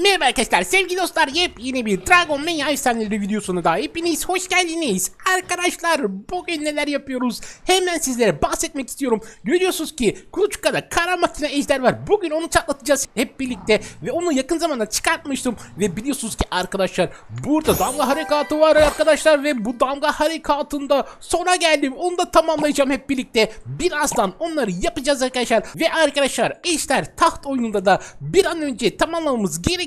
Merhaba arkadaşlar sevgili dostlar yepyeni bir Dragon Mania efsaneleri videosuna da hepiniz hoş geldiniz. Arkadaşlar bugün neler yapıyoruz hemen sizlere bahsetmek istiyorum. Görüyorsunuz ki Kuluçka'da kara makine ejder var. Bugün onu çatlatacağız hep birlikte ve onu yakın zamanda çıkartmıştım. Ve biliyorsunuz ki arkadaşlar burada damga harekatı var arkadaşlar ve bu damga harekatında sona geldim. Onu da tamamlayacağım hep birlikte. Birazdan onları yapacağız arkadaşlar. Ve arkadaşlar ejder taht oyununda da bir an önce tamamlamamız gerekiyor.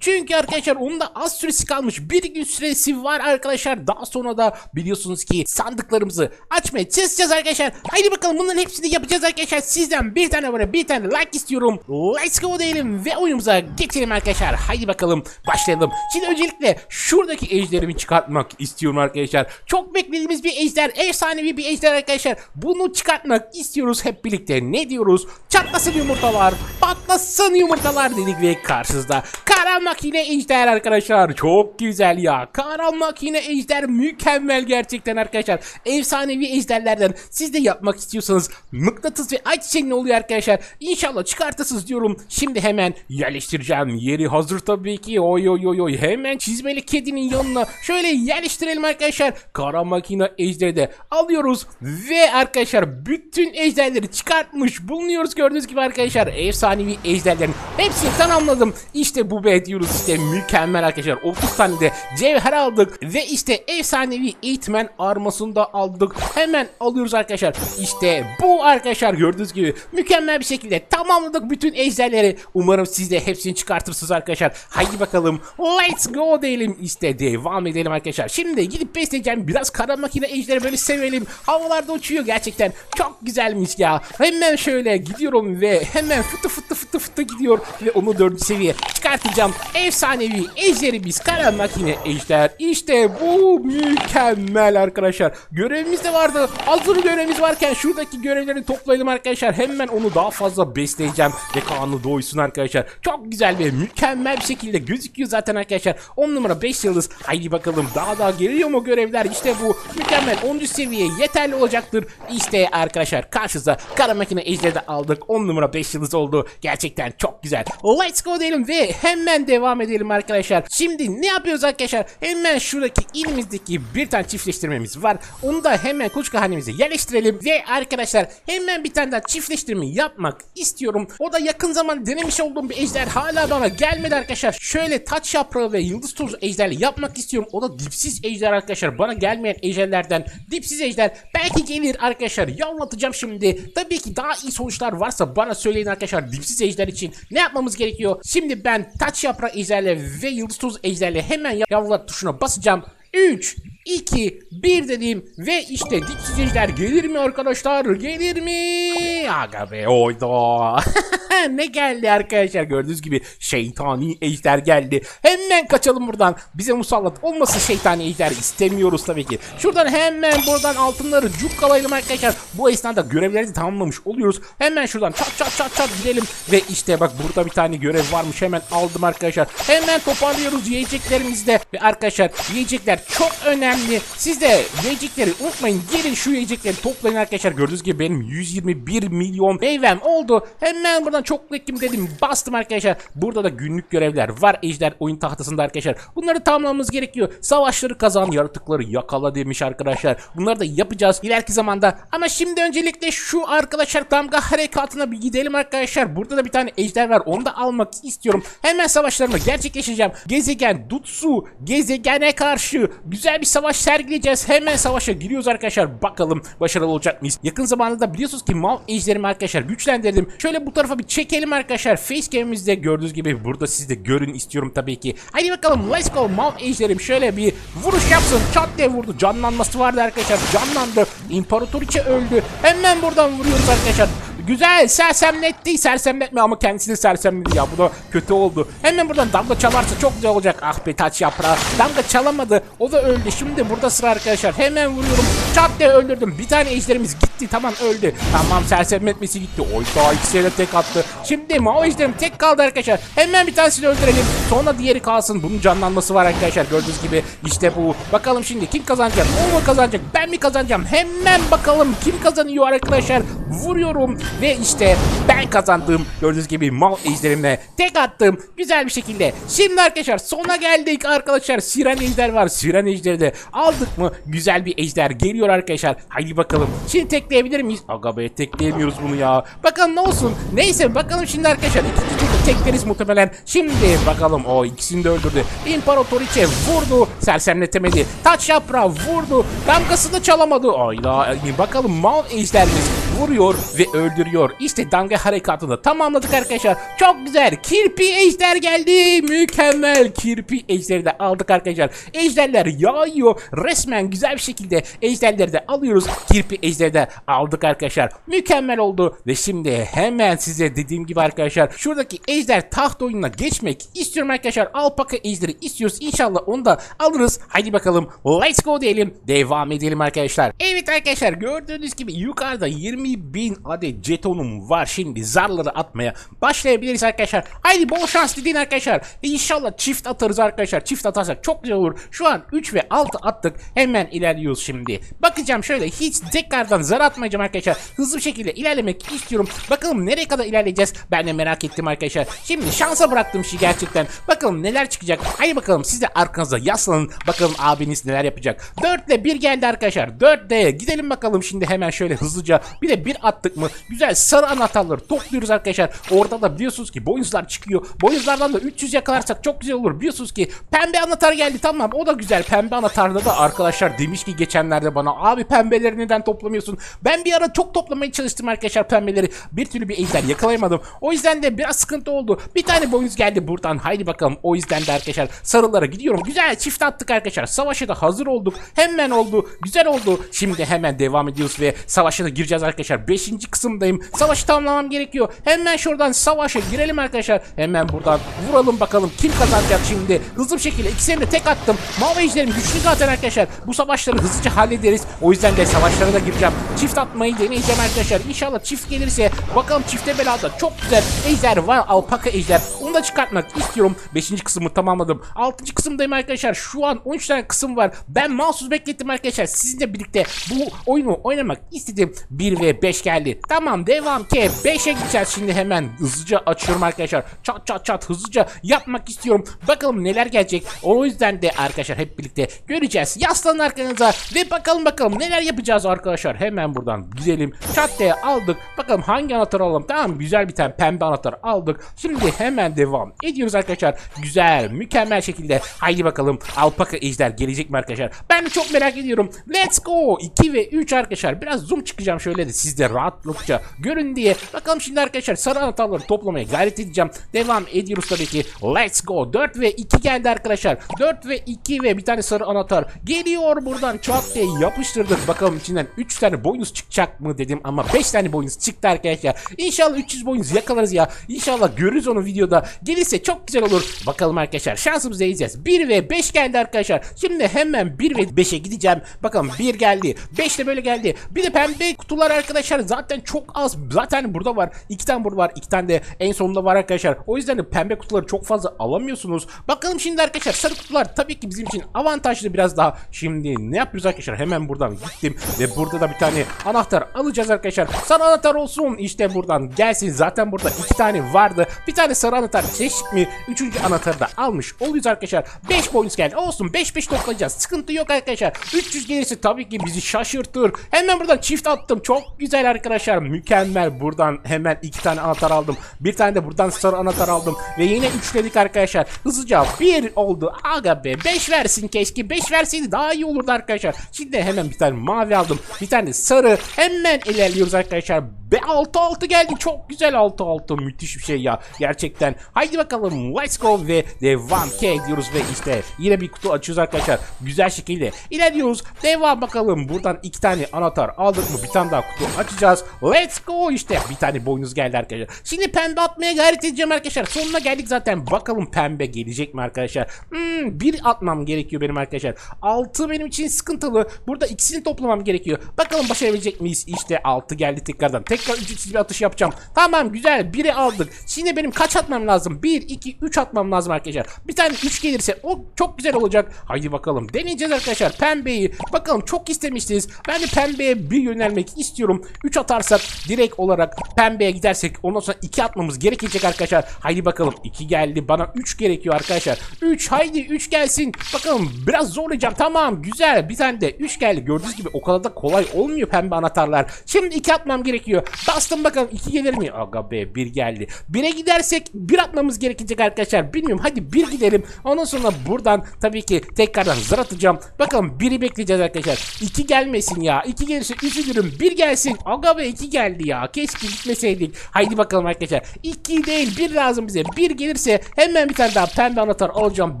Çünkü arkadaşlar onun da az süresi kalmış. Bir gün süresi var arkadaşlar. Daha sonra da biliyorsunuz ki sandıklarımızı açmaya çalışacağız arkadaşlar. Haydi bakalım bunların hepsini yapacağız arkadaşlar. Sizden bir tane var bir tane like istiyorum. Let's go diyelim ve oyunumuza geçelim arkadaşlar. Haydi bakalım başlayalım. Şimdi öncelikle şuradaki ejderimi çıkartmak istiyorum arkadaşlar. Çok beklediğimiz bir ejder. Efsanevi bir ejder arkadaşlar. Bunu çıkartmak istiyoruz hep birlikte. Ne diyoruz? Çatlasın yumurtalar. Patlasın yumurtalar dedik ve karşınızda kara makine ejder arkadaşlar. Çok güzel ya. Kara makine ejder mükemmel gerçekten arkadaşlar. Efsanevi ejderlerden siz de yapmak istiyorsanız mıknatıs ve ayçiçek ne oluyor arkadaşlar? İnşallah çıkartırsınız diyorum. Şimdi hemen yerleştireceğim. Yeri hazır tabii ki. Oy oy oy oy. Hemen çizmeli kedinin yanına şöyle yerleştirelim arkadaşlar. Kara makine ejderi de alıyoruz. Ve arkadaşlar bütün ejderleri çıkartmış bulunuyoruz gördüğünüz gibi arkadaşlar. Efsanevi ejderlerin hepsini tamamladım. İşte bu be diyoruz işte mükemmel arkadaşlar. 30 tane de cevher aldık. Ve işte efsanevi eğitmen armasını da aldık. Hemen alıyoruz arkadaşlar. İşte bu arkadaşlar gördüğünüz gibi mükemmel bir şekilde tamamladık bütün ejderleri. Umarım siz de hepsini çıkartırsınız arkadaşlar. Haydi bakalım let's go diyelim. İşte devam edelim arkadaşlar. Şimdi gidip besleyeceğim biraz kara makine ejderi böyle sevelim. Havalarda uçuyor gerçekten. Çok güzelmiş ya. Hemen şöyle gidiyorum ve hemen fıtı fıtı fıtı fıtı gidiyor. Ve onu dördüncü seviye çıkartacağım. Efsanevi ejderimiz kara makine ejder. İşte bu mükemmel arkadaşlar. Görevimiz de vardı. Hazır görevimiz varken şuradaki görevleri toplayalım arkadaşlar. Hemen onu daha fazla besleyeceğim. Ve kanı doysun arkadaşlar. Çok güzel ve mükemmel bir şekilde gözüküyor zaten arkadaşlar. 10 numara 5 yıldız. Haydi bakalım daha daha geliyor mu görevler? İşte bu mükemmel 10. seviye yeterli olacaktır. İşte arkadaşlar karşınızda kara makine ejderi de aldık. 10 numara 5 yıldız oldu. Gerçekten çok güzel. Let's go diyelim ve hemen devam edelim arkadaşlar. Şimdi ne yapıyoruz arkadaşlar? Hemen şuradaki ilimizdeki bir tane çiftleştirmemiz var. Onu da hemen kuluçka hanemize yerleştirelim. Ve arkadaşlar hemen bir tane daha çiftleştirme yapmak istiyorum. O da yakın zaman denemiş olduğum bir ejder hala bana gelmedi arkadaşlar. Şöyle taç yaprağı ve yıldız tozu ejderle yapmak istiyorum. O da dipsiz ejder arkadaşlar. Bana gelmeyen ejderlerden dipsiz ejder belki gelir arkadaşlar. Yollatacağım şimdi. Tabii ki daha iyi sonuçlar varsa bana söyleyin arkadaşlar. Dipsiz ejder için ne yapmamız gerekiyor? Şimdi ben taç yaprağı ejderle ve yıldız tozu ejderle hemen yavrular tuşuna basacağım. 3 2 1 dediğim ve işte dipsiz ejder gelir mi arkadaşlar? Gelir mi? Aga be oyda. ne geldi arkadaşlar gördüğünüz gibi şeytani ejder geldi. Hemen kaçalım buradan. Bize musallat olmasın şeytani ejder istemiyoruz tabii ki. Şuradan hemen buradan altınları cukkalayalım arkadaşlar. Bu esnada görevleri tamamlamış oluyoruz. Hemen şuradan çat çat çat çat gidelim. Ve işte bak burada bir tane görev varmış. Hemen aldım arkadaşlar. Hemen toparlıyoruz yiyeceklerimizi de. Ve arkadaşlar yiyecekler çok önemli. Siz de yiyecekleri unutmayın. Gelin şu yiyecekleri toplayın arkadaşlar. Gördüğünüz gibi benim 121 milyon meyvem oldu. Hemen buradan çok beklim dedim. Bastım arkadaşlar. Burada da günlük görevler var. Ejder oyun tahtasında arkadaşlar. Bunları tamamlamamız gerekiyor. Savaşları kazan, yaratıkları yakala demiş arkadaşlar. Bunları da yapacağız ileriki zamanda. Ama şimdi öncelikle şu arkadaşlar damga harekatına bir gidelim arkadaşlar. Burada da bir tane ejder var. Onu da almak istiyorum. Hemen savaşlarımı gerçekleştireceğim. Gezegen Dutsu gezegene karşı güzel bir savaş sergileyeceğiz. Hemen savaşa giriyoruz arkadaşlar. Bakalım başarılı olacak mıyız? Yakın zamanda da biliyorsunuz ki Mav ejderimi arkadaşlar güçlendirdim. Şöyle bu tarafa bir çekelim arkadaşlar. Facecam'imizde gördüğünüz gibi burada siz de görün istiyorum tabii ki. Haydi bakalım let's go Mav ejderim şöyle bir vuruş yapsın. Çat diye vurdu. Canlanması vardı arkadaşlar. Canlandı. İmparatoriçe öldü. Hemen buradan vuruyoruz arkadaşlar. Güzel sersemletti sersemletme ama kendisini sersemledi ya bu da kötü oldu. Hemen buradan damga çalarsa çok güzel olacak. Ah be taç yaprağı. Damga çalamadı. O da öldü. Şimdi burada sıra arkadaşlar. Hemen vuruyorum. Çat diye öldürdüm. Bir tane ejderimiz gitti. Tamam öldü. Tamam sersemletmesi gitti. Oy daha ikisiyle tek attı. Şimdi Mao ejderim tek kaldı arkadaşlar. Hemen bir tanesini öldürelim. Sonra diğeri kalsın. Bunun canlanması var arkadaşlar. Gördüğünüz gibi işte bu. Bakalım şimdi kim kazanacak? O mu kazanacak? Ben mi kazanacağım? Hemen bakalım kim kazanıyor arkadaşlar. Vuruyorum ve işte ben kazandım. Gördüğünüz gibi mal ejderimle tek attım. Güzel bir şekilde. Şimdi arkadaşlar sona geldik arkadaşlar. Siren ejder var. Siren ejderi de aldık mı? Güzel bir ejder geliyor arkadaşlar. Haydi bakalım. Şimdi tekleyebilir miyiz? Aga be tekleyemiyoruz bunu ya. Bakalım ne olsun. Neyse bakalım şimdi arkadaşlar. İkinci tekleriz muhtemelen. Şimdi bakalım. O ikisini de öldürdü. İmparatoriçe vurdu. Sersemletemedi. Taç yaprağı vurdu. Damgasını da çalamadı. Ayda bakalım mal ejderimiz vuruyor ve öldürüyor. İşte damga harekatını tamamladık arkadaşlar. Çok güzel. Kirpi ejder geldi. Mükemmel. Kirpi ejderi de aldık arkadaşlar. Ejderler yağıyor. Resmen güzel bir şekilde ejderleri de alıyoruz. Kirpi ejderi de aldık arkadaşlar. Mükemmel oldu. Ve şimdi hemen size dediğim gibi arkadaşlar şuradaki ejder taht oyununa geçmek istiyorum arkadaşlar. Alpaka ejderi istiyoruz. İnşallah onu da alırız. Haydi bakalım. Let's go diyelim. Devam edelim arkadaşlar. Evet arkadaşlar gördüğünüz gibi yukarıda 20 bin adet jetonum var. Şimdi zarları atmaya başlayabiliriz arkadaşlar. Haydi bol şans dileyin arkadaşlar. İnşallah çift atarız arkadaşlar. Çift atarsak çok güzel olur. Şu an 3 ve 6 attık. Hemen ilerliyoruz şimdi. Bakacağım şöyle hiç tekrardan zar atmayacağım arkadaşlar. Hızlı bir şekilde ilerlemek istiyorum. Bakalım nereye kadar ilerleyeceğiz. Ben de merak ettim arkadaşlar. Şimdi şansa bıraktım işi gerçekten. Bakalım neler çıkacak. Haydi bakalım siz de arkanıza yaslanın. Bakalım abiniz neler yapacak. 4 ile 1 geldi arkadaşlar. 4 de gidelim bakalım şimdi hemen şöyle hızlıca. Bir de bir attık mı? Güzel sarı anahtarları topluyoruz arkadaşlar. Orada da biliyorsunuz ki boyunuzlar çıkıyor. Boyunuzlardan da 300 yakalarsak çok güzel olur. Biliyorsunuz ki pembe anahtar geldi tamam o da güzel. Pembe anahtarda da arkadaşlar demiş ki geçenlerde bana abi pembeleri neden toplamıyorsun? Ben bir ara çok toplamaya çalıştım arkadaşlar pembeleri. Bir türlü bir ejder yakalayamadım. O yüzden de biraz sıkıntı oldu. Bir tane boyunuz geldi buradan. Haydi bakalım. O yüzden de arkadaşlar sarılara gidiyorum. Güzel çift attık arkadaşlar. Savaşa da hazır olduk. Hemen oldu. Güzel oldu. Şimdi hemen devam ediyoruz ve savaşa da gireceğiz arkadaşlar. 5. kısımdayım. Savaşı tamamlamam gerekiyor. Hemen şuradan savaşa girelim arkadaşlar. Hemen buradan vuralım bakalım kim kazanacak şimdi. Hızlı bir şekilde ikisini de tek attım. Mavi ejderim güçlü zaten arkadaşlar. Bu savaşları hızlıca hallederiz. O yüzden de savaşlara da gireceğim. Çift atmayı deneyeceğim arkadaşlar. İnşallah çift gelirse bakalım çifte belada çok güzel ejder var. Alpaka ejder. Onu da çıkartmak istiyorum. 5. kısmı tamamladım. 6. kısımdayım arkadaşlar. Şu an 13 tane kısım var. Ben mahsus beklettim arkadaşlar. Sizinle birlikte bu oyunu oynamak istedim. 1 ve 5 geldi. Tamam devam ki 5'e gideceğiz şimdi hemen. Hızlıca açıyorum arkadaşlar. Çat çat çat hızlıca yapmak istiyorum. Bakalım neler gelecek. O yüzden de arkadaşlar hep birlikte göreceğiz. Yaslanın arkanıza ve bakalım bakalım neler yapacağız arkadaşlar. Hemen buradan gidelim. Çat diye aldık. Bakalım hangi anahtarı alalım. Tamam güzel bir tane pembe anahtar aldık. Şimdi hemen devam ediyoruz arkadaşlar. Güzel mükemmel şekilde. Haydi bakalım alpaka ejder gelecek mi arkadaşlar? Ben çok merak ediyorum. Let's go. 2 ve 3 arkadaşlar. Biraz zoom çıkacağım şöyle de siz de rahatlıkça görün diye. Bakalım şimdi arkadaşlar sarı anahtarları toplamaya gayret edeceğim. Devam ediyoruz tabii ki. Let's go. 4 ve 2 geldi arkadaşlar. 4 ve 2 ve bir tane sarı anahtar. Geliyor buradan çat diye yapıştırdık. Bakalım içinden 3 tane boynuz çıkacak mı dedim ama 5 tane boynuz çıktı arkadaşlar. İnşallah 300 boynuz yakalarız ya. İnşallah görürüz onu videoda. Gelirse çok güzel olur. Bakalım arkadaşlar şansımızı deneyeceğiz. 1 ve 5 geldi arkadaşlar. Şimdi hemen 1 ve 5'e gideceğim. Bakalım 1 geldi. 5 de böyle geldi. Bir de pembe kutular arkadaşlar zaten çok az. Zaten burada var. 2 tane burada var. 2 tane de en sonunda var arkadaşlar. O yüzden de pembe kutuları çok fazla alamıyorsunuz. Bakalım şimdi arkadaşlar sarı kutular tabii ki bizim için avantajlı biraz daha. Şimdi ne yapıyoruz arkadaşlar? Hemen buradan gittim ve burada da bir tane anahtar alacağız arkadaşlar. Sarı anahtar olsun. İşte buradan gelsin. Zaten burada iki tane vardı. Bir tane sarı anahtar seçtik mi? Üçüncü anahtarı da almış oluyoruz arkadaşlar. 5 bonus geldi. Olsun 5-5 toplayacağız. Sıkıntı yok arkadaşlar. 300 gelirse tabii ki bizi şaşırtır. Hemen buradan çift attım. Çok güzel arkadaşlar. Mükemmel. Buradan hemen iki tane anahtar aldım. Bir tane de buradan sarı anahtar aldım. Ve yine üçledik arkadaşlar. Hızlıca bir oldu. Aga be 5 versin keşke. 5 verseydi daha iyi olurdu arkadaşlar. Şimdi hemen bir tane mavi aldım. Bir tane sarı. Hemen ilerliyoruz arkadaşlar. Be 6-6 geldi. Çok güzel 6-6. Müthiş bir şey ya. Gerçekten. Haydi bakalım. Let's go ve devam ki ediyoruz ve işte yine bir kutu açıyoruz arkadaşlar. Güzel şekilde ilerliyoruz. Devam bakalım. Buradan iki tane anahtar aldık mı? Bir tane daha kutu açacağız. Let's go işte. Bir tane boynuz geldi arkadaşlar. Şimdi pembe atmaya gayret edeceğim arkadaşlar. Sonuna geldik zaten. Bakalım pembe gelecek mi arkadaşlar? Hmm, bir atmam gerekiyor benim arkadaşlar. 6 benim için sıkıntılı. Burada ikisini toplamam gerekiyor. Bakalım başarabilecek miyiz? İşte 6 geldi tekrardan. Tekrar ücretsiz bir atış yapacağım. Tamam güzel. Biri aldık. Şimdi benim kaç atmam lazım? 1, 2, 3 atmam lazım arkadaşlar. Bir tane 3 gelirse o çok güzel olacak. Haydi bakalım. Deneyeceğiz arkadaşlar. Pembeyi. Bakalım çok istemiştiniz. Ben de pembeye bir yönelmek istiyorum. Atıyorum. 3 atarsak direkt olarak pembeye gidersek ondan sonra 2 atmamız gerekecek arkadaşlar. Haydi bakalım 2 geldi. Bana 3 gerekiyor arkadaşlar. 3 haydi 3 gelsin. Bakalım biraz zorlayacağım. Tamam güzel. Bir tane de 3 geldi. Gördüğünüz gibi o kadar da kolay olmuyor pembe anahtarlar. Şimdi 2 atmam gerekiyor. Bastım bakalım 2 gelir mi? Aga be 1 geldi. 1'e gidersek 1 atmamız gerekecek arkadaşlar. Bilmiyorum hadi 1 gidelim. Ondan sonra buradan tabii ki tekrardan zar atacağım. Bakalım 1'i bekleyeceğiz arkadaşlar. 2 gelmesin ya. 2 gelirse üzülürüm. 1 gelsin. Aga be 2 geldi ya. Keşke gitmeseydik. Haydi bakalım arkadaşlar. 2 değil 1 lazım bize. 1 gelirse hemen bir tane daha pembe anahtar alacağım.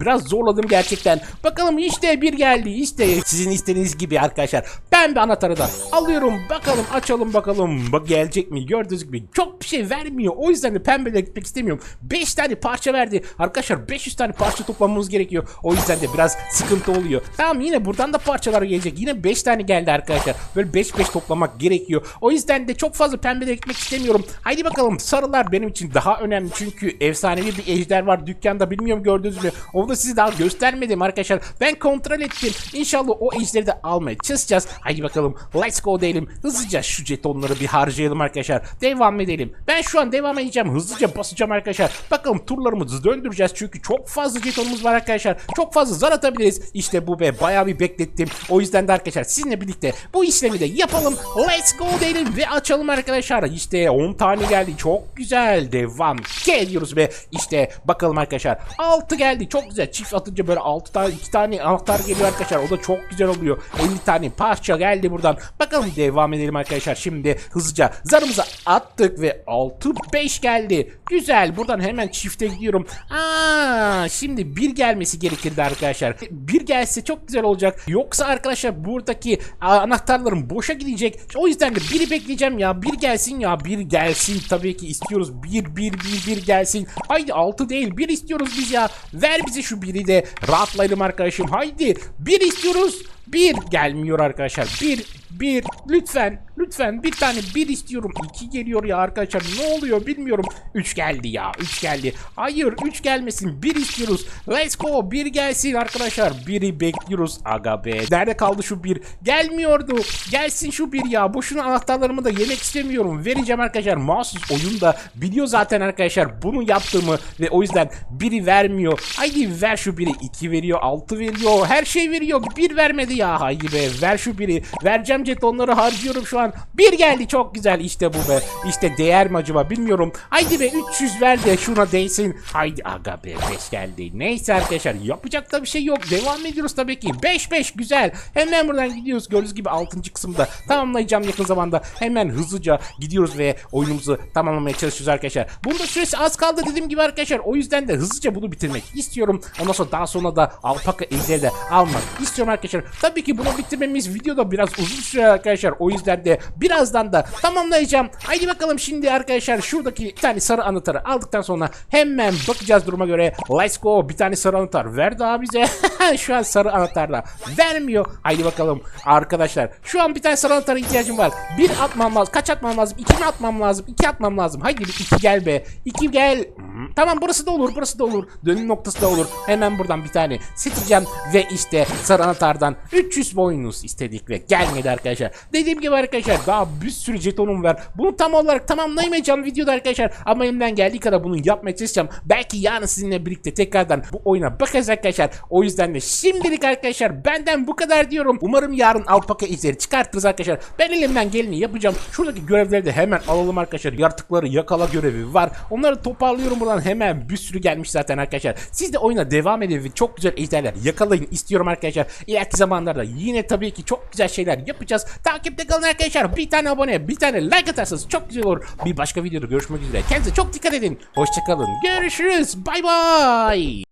Biraz zorladım gerçekten. Bakalım işte 1 geldi. İşte sizin istediğiniz gibi arkadaşlar. Pembe anahtarı da alıyorum. Bakalım açalım bakalım. Bak gelecek mi? Gördüğünüz gibi çok bir şey vermiyor. O yüzden de pembeyle gitmek istemiyorum. 5 tane parça verdi. Arkadaşlar 500 tane parça toplamamız gerekiyor. O yüzden de biraz sıkıntı oluyor. Tamam yine buradan da parçalar gelecek. Yine 5 tane geldi arkadaşlar. Böyle 5-5 toplamak gerekiyor. O yüzden de çok fazla pembede gitmek istemiyorum. Haydi bakalım sarılar benim için daha önemli. Çünkü efsanevi bir ejder var dükkanda. Bilmiyorum gördünüz mü? Onu da size daha göstermedim arkadaşlar. Ben kontrol ettim. İnşallah o ejderi de almaya çalışacağız. Haydi bakalım. Let's go diyelim. Hızlıca şu jetonları bir harcayalım arkadaşlar. Devam edelim. Ben şu an devam edeceğim. Hızlıca basacağım arkadaşlar. Bakalım turlarımızı döndüreceğiz. Çünkü çok fazla jetonumuz var arkadaşlar. Çok fazla zar atabiliriz. İşte bu be. Bayağı bir beklettim. O yüzden de arkadaşlar sizinle birlikte bu işlemi de yapalım. Let's go diyelim ve açalım arkadaşlar. İşte 10 tane geldi. Çok güzel. Devam ediyoruz ve işte bakalım arkadaşlar. 6 geldi. Çok güzel. Çift atınca böyle 6 tane 2 tane anahtar geliyor arkadaşlar. O da çok güzel oluyor. 50 tane parça geldi buradan. Bakalım devam edelim arkadaşlar. Şimdi hızlıca zarımızı attık ve 6 5 geldi. Güzel. Buradan hemen çifte gidiyorum. Aa, şimdi bir gelmesi gerekirdi arkadaşlar. Bir gelse çok güzel olacak. Yoksa arkadaşlar buradaki aa, anahtarlarım boşa gidecek. O yüzden de biri bekleyeceğim ya. Bir gelsin ya. Bir gelsin. Tabii ki istiyoruz. Bir bir bir bir gelsin. Haydi 6 değil. Bir istiyoruz biz ya. Ver bize şu biri de. Rahatlayalım arkadaşım. Haydi. Bir istiyoruz. Bir gelmiyor arkadaşlar. Bir, bir. Lütfen, lütfen bir tane bir istiyorum. İki geliyor ya arkadaşlar. Ne oluyor bilmiyorum. Üç geldi ya. Üç geldi. Hayır, üç gelmesin. Bir istiyoruz. Let's go. Bir gelsin arkadaşlar. Biri bekliyoruz. Aga be. Nerede kaldı şu bir? Gelmiyordu. Gelsin şu bir ya. Boşuna anahtarlarımı da yemek istemiyorum. Vereceğim arkadaşlar. Mahsus oyun da biliyor zaten arkadaşlar bunu yaptığımı ve o yüzden biri vermiyor. Haydi ver şu biri. İki veriyor. Altı veriyor. Her şey veriyor. Bir vermedi ya. Haydi be. Ver şu biri. Vereceğim jetonları harcıyorum şu an. Bir geldi. Çok güzel. İşte bu be. İşte değer mi acaba bilmiyorum. Haydi be 300 ver de şuna değsin. Haydi aga be 5 geldi. Neyse arkadaşlar yapacak da bir şey yok. Devam ediyoruz tabii ki. 5 5 güzel. Hemen buradan gidiyoruz. Gördüğünüz gibi 6. kısımda tamamlayacağım yakın zamanda. Hemen hızlıca gidiyoruz ve oyunumuzu tamamlamaya çalışıyoruz arkadaşlar. Bunda süresi az kaldı dediğim gibi arkadaşlar. O yüzden de hızlıca bunu bitirmek istiyorum. Ondan sonra daha sonra da alpaka ejderi de almak istiyorum arkadaşlar. Tabii ki bunu bitirmemiz videoda biraz uzun süre arkadaşlar. O yüzden de birazdan da tamamlayacağım. Haydi bakalım şimdi arkadaşlar şuradaki bir tane sarı anahtarı aldıktan sonra hemen bakacağız duruma göre. Let's go. Bir tane sarı anahtar ver daha bize. şu an sarı anahtarla vermiyor. Haydi bakalım arkadaşlar. Şu an bir tane sarı anahtara ihtiyacım var. Bir atmam lazım. Kaç atmam lazım? İki mi atmam lazım? İki atmam lazım. Haydi bir iki gel be. İki gel. Hmm, Tamam burası da olur. Burası da olur. Dönüm noktası da olur. Hemen buradan bir tane seçeceğim. Ve işte sarı anahtardan 300 boynuz istedik ve gelmedi arkadaşlar. Dediğim gibi arkadaşlar daha bir sürü jetonum var. Bunu tam olarak tamamlayamayacağım videoda arkadaşlar. Ama elimden geldiği kadar bunu yapmaya çalışacağım. Belki yarın sizinle birlikte tekrardan bu oyuna bakarız arkadaşlar. O yüzden de şimdilik arkadaşlar benden bu kadar diyorum. Umarım yarın alpaka izleri çıkartırız arkadaşlar. Ben elimden geleni yapacağım. Şuradaki görevleri de hemen alalım arkadaşlar. Yaratıkları yakala görevi var. Onları toparlıyorum buradan hemen bir sürü gelmiş zaten arkadaşlar. Siz de oyuna devam edin ve çok güzel ejderler yakalayın istiyorum arkadaşlar. İleriki zamanlarda yine tabii ki çok güzel şeyler yapacağız. Takipte kalın arkadaşlar. Bir tane abone, bir tane like atarsanız çok güzel olur. Bir başka videoda görüşmek üzere. Kendinize çok dikkat edin. Hoşçakalın. Görüşürüz. Bay bay.